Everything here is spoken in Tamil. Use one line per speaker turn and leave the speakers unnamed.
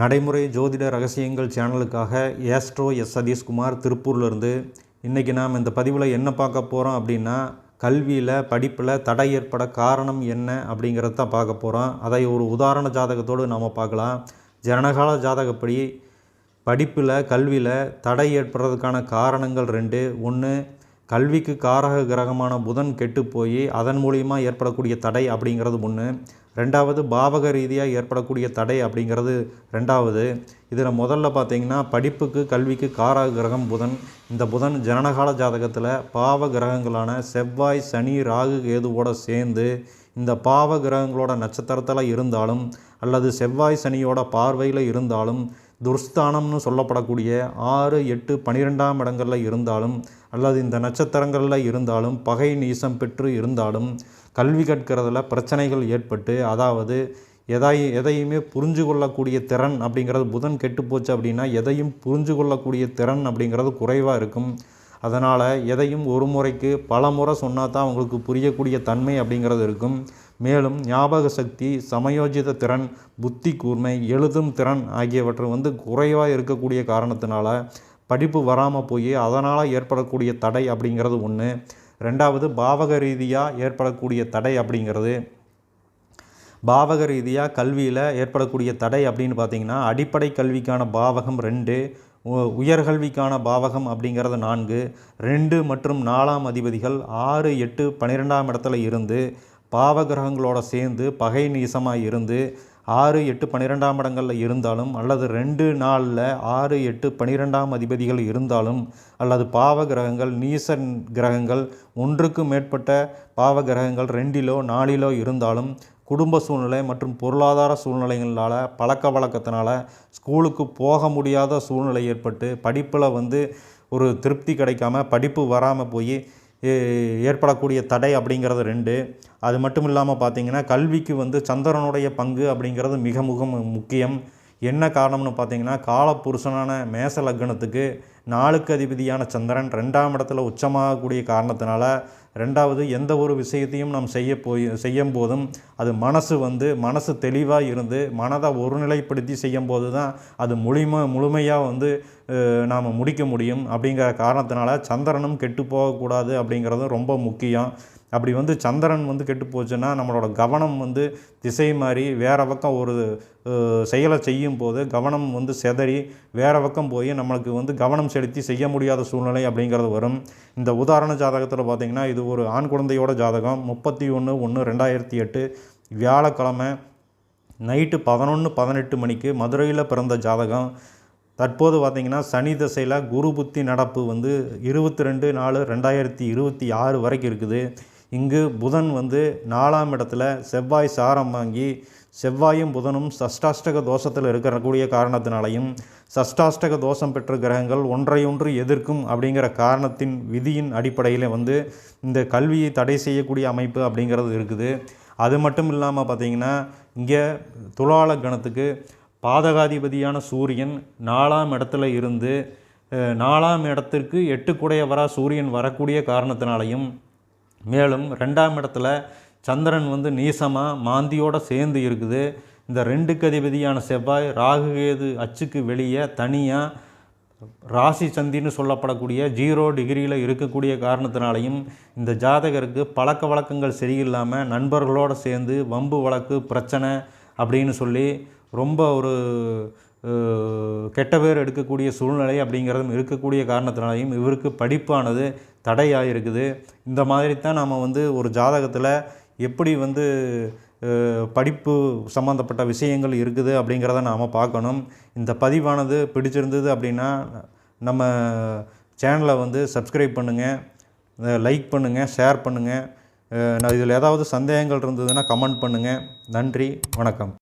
நடைமுறை ஜோதிட ரகசியங்கள் சேனலுக்காக ஏஸ்ட்ரோ எஸ் சதீஷ்குமார் திருப்பூர்லேருந்து. இன்றைக்கி நாம் இந்த பதிவில் என்ன பார்க்க போகிறோம் அப்படின்னா கல்வியில் படிப்பில் தடை ஏற்பட காரணம் என்ன அப்படிங்கிறத தான் பார்க்க போகிறோம் அதை ஒரு உதாரண ஜாதகத்தோடு நாம் பார்க்கலாம். ஜனகால ஜாதகப்படி படிப்பில் கல்வியில் தடை ஏற்படுறதுக்கான காரணங்கள் ரெண்டு. ஒன்று கல்விக்கு காரக கிரகமான புதன் கெட்டு போய் அதன் மூலியமாக ஏற்படக்கூடிய தடை அப்படிங்கிறது ஒன்று ரெண்டாவது பாவக ரீதியாக ஏற்படக்கூடிய தடை அப்படிங்கிறது ரெண்டாவது. இதில் முதல்ல பார்த்தீங்கன்னா படிப்புக்கு கல்விக்கு காரக கிரகம் புதன். இந்த புதன் ஜனனகால ஜாதகத்தில் பாவ கிரகங்களான செவ்வாய் சனி ராகு கேதுவோட சேர்ந்து இந்த பாவ கிரகங்களோட நட்சத்திரத்தில் இருந்தாலும் அல்லது செவ்வாய் சனியோட பார்வையில் இருந்தாலும் துர்ஸ்தானம்னு சொல்லப்படக்கூடிய ஆறு எட்டு பனிரெண்டாம் இடங்களில் இருந்தாலும் அல்லது இந்த நட்சத்திரங்களில் இருந்தாலும் பகை நீசம் பெற்று இருந்தாலும் கல்வி கற்கிறதுல பிரச்சனைகள் ஏற்பட்டு அதாவது எதாய் எதையுமே புரிஞ்சு கொள்ளக்கூடிய திறன் அப்படிங்கிறது புதன் கெட்டு போச்சு அப்படின்னா எதையும் புரிஞ்சு கொள்ளக்கூடிய திறன் அப்படிங்கிறது குறைவாக இருக்கும். அதனால் எதையும் ஒரு முறைக்கு பல முறை சொன்னால் தான் அவங்களுக்கு புரியக்கூடிய தன்மை அப்படிங்கிறது இருக்கும். மேலும் ஞாபக சக்தி சமயோஜித திறன் புத்தி கூர்மை எழுதும் திறன் ஆகியவற்றை வந்து குறைவாக இருக்கக்கூடிய காரணத்தினால படிப்பு வராமல் போய் அதனால் ஏற்படக்கூடிய தடை அப்படிங்கிறது ஒன்று ரெண்டாவது பாவக ரீதியாக ஏற்படக்கூடிய தடை அப்படிங்கிறது. பாவக ரீதியாக கல்வியில் ஏற்படக்கூடிய தடை அப்படின்னு பார்த்தீங்கன்னா அடிப்படை கல்விக்கான பாவகம் ரெண்டு உயர்கல்விக்கான பாவகம் அப்படிங்கிறது நான்கு. ரெண்டு மற்றும் நாலாம் அதிபதிகள் ஆறு எட்டு பன்னிரெண்டாம் இடத்துல இருந்து பாவகிரகங்களோட சேர்ந்து பகை நீசமாக இருந்து ஆறு எட்டு பன்னிரெண்டாம் இடங்களில் இருந்தாலும் அல்லது ரெண்டு நாளில் ஆறு எட்டு பன்னிரெண்டாம் அதிபதிகள் இருந்தாலும் அல்லது பாவ கிரகங்கள் நீசன் கிரகங்கள் ஒன்றுக்கு மேற்பட்ட பாவ கிரகங்கள் ரெண்டிலோ நாலிலோ இருந்தாலும் குடும்ப சூழ்நிலை மற்றும் பொருளாதார சூழ்நிலைகளால் பழக்க வழக்கத்தினால ஸ்கூலுக்கு போக முடியாத சூழ்நிலை ஏற்பட்டு படிப்பில் வந்து ஒரு திருப்தி கிடைக்காம படிப்பு வராமல் போய் ஏற்படக்கூடிய தடை அப்படிங்கிறது ரெண்டு. அது மட்டும் இல்லாமல் பார்த்திங்கன்னா கல்விக்கு வந்து சந்திரனுடைய பங்கு அப்படிங்கிறது மிக மிக முக்கியம். என்ன காரணம்னு பார்த்தீங்கன்னா காலப்புருஷனான மேச லக்னத்துக்கு நாளுக்கு அதிபதியான சந்திரன் ரெண்டாம் இடத்துல உச்சமாகக்கூடிய காரணத்தினால ரெண்டாவது எந்த ஒரு விஷயத்தையும் நாம் செய்ய போய் செய்யும் போதும் அது மனசு வந்து மனசு தெளிவாக இருந்து மனதை ஒருநிலைப்படுத்தி செய்யும் போது தான் அது முழுமை முழுமையாக வந்து நாம் முடிக்க முடியும். அப்படிங்கிற காரணத்தினால சந்திரனும் கெட்டு போகக்கூடாது அப்படிங்கிறதும் ரொம்ப முக்கியம். அப்படி வந்து சந்திரன் வந்து கெட்டு போச்சுன்னா நம்மளோட கவனம் வந்து திசை மாறி வேறு பக்கம் ஒரு செயலை செய்யும் போது கவனம் வந்து செதறி வேறு பக்கம் போய் நம்மளுக்கு வந்து கவனம் செலுத்தி செய்ய முடியாத சூழ்நிலை அப்படிங்கிறது வரும். இந்த உதாரண ஜாதகத்தில் பார்த்திங்கன்னா இது ஒரு ஆண் குழந்தையோட ஜாதகம். முப்பத்தி ஒன்று ஒன்று ரெண்டாயிரத்தி எட்டு. வியாழக்கிழமை நைட்டு பதினொன்று பதினெட்டு மணிக்கு மதுரையில் பிறந்த ஜாதகம். தற்போது பார்த்திங்கன்னா சனி தசையில் குரு புத்தி நடப்பு வந்து இருபத்தி ரெண்டு நாலு ரெண்டாயிரத்தி இருபத்தி ஆறு வரைக்கும் இருக்குது. இங்கு புதன் வந்து நாலாம் இடத்துல செவ்வாய் சாரம் வாங்கி செவ்வாயும் புதனும் சஷ்டாஷ்டக தோஷத்தில் இருக்கக்கூடிய காரணத்தினாலையும் சஷ்டாஷ்டக தோஷம் பெற்ற கிரகங்கள் ஒன்றையொன்று எதிர்க்கும் அப்படிங்கிற காரணத்தின் விதியின் அடிப்படையில் வந்து இந்த கல்வியை தடை செய்யக்கூடிய அமைப்பு அப்படிங்கிறது இருக்குது. அது மட்டும் இல்லாமல் பார்த்திங்கன்னா இங்கே துலால கணத்துக்கு பாதகாதிபதியான சூரியன் நாலாம் இடத்துல இருந்து நாலாம் இடத்திற்கு எட்டுக்குடையவராக சூரியன் வரக்கூடிய காரணத்தினாலையும் மேலும் ரெண்டாம் இடத்துல சந்திரன் வந்து நீசமாக மாந்தியோடு சேர்ந்து இருக்குது. இந்த ரெண்டு கதிபதியான செவ்வாய் ராகுகேது அச்சுக்கு வெளியே தனியாக ராசி சந்தின்னு சொல்லப்படக்கூடிய ஜீரோ டிகிரியில் இருக்கக்கூடிய காரணத்தினாலையும் இந்த ஜாதகருக்கு பழக்க வழக்கங்கள் சரியில்லாமல் நண்பர்களோடு சேர்ந்து வம்பு வழக்கு பிரச்சனை அப்படின்னு சொல்லி ரொம்ப ஒரு கெட்ட பேர் எடுக்கக்கூடிய சூழ்நிலை அப்படிங்கிறதும் இருக்கக்கூடிய காரணத்தினாலையும் இவருக்கு படிப்பானது தடையாக இருக்குது இந்த மாதிரி தான் நாம் வந்து ஒரு ஜாதகத்தில் எப்படி வந்து படிப்பு சம்மந்தப்பட்ட விஷயங்கள் இருக்குது அப்படிங்கிறத நாம் பார்க்கணும். இந்த பதிவானது பிடிச்சிருந்தது அப்படின்னா நம்ம சேனலை வந்து சப்ஸ்கிரைப் பண்ணுங்கள் லைக் பண்ணுங்கள் ஷேர் பண்ணுங்கள் நான் இதில் ஏதாவது சந்தேகங்கள் இருந்ததுன்னா கமெண்ட் பண்ணுங்கள் நன்றி வணக்கம்.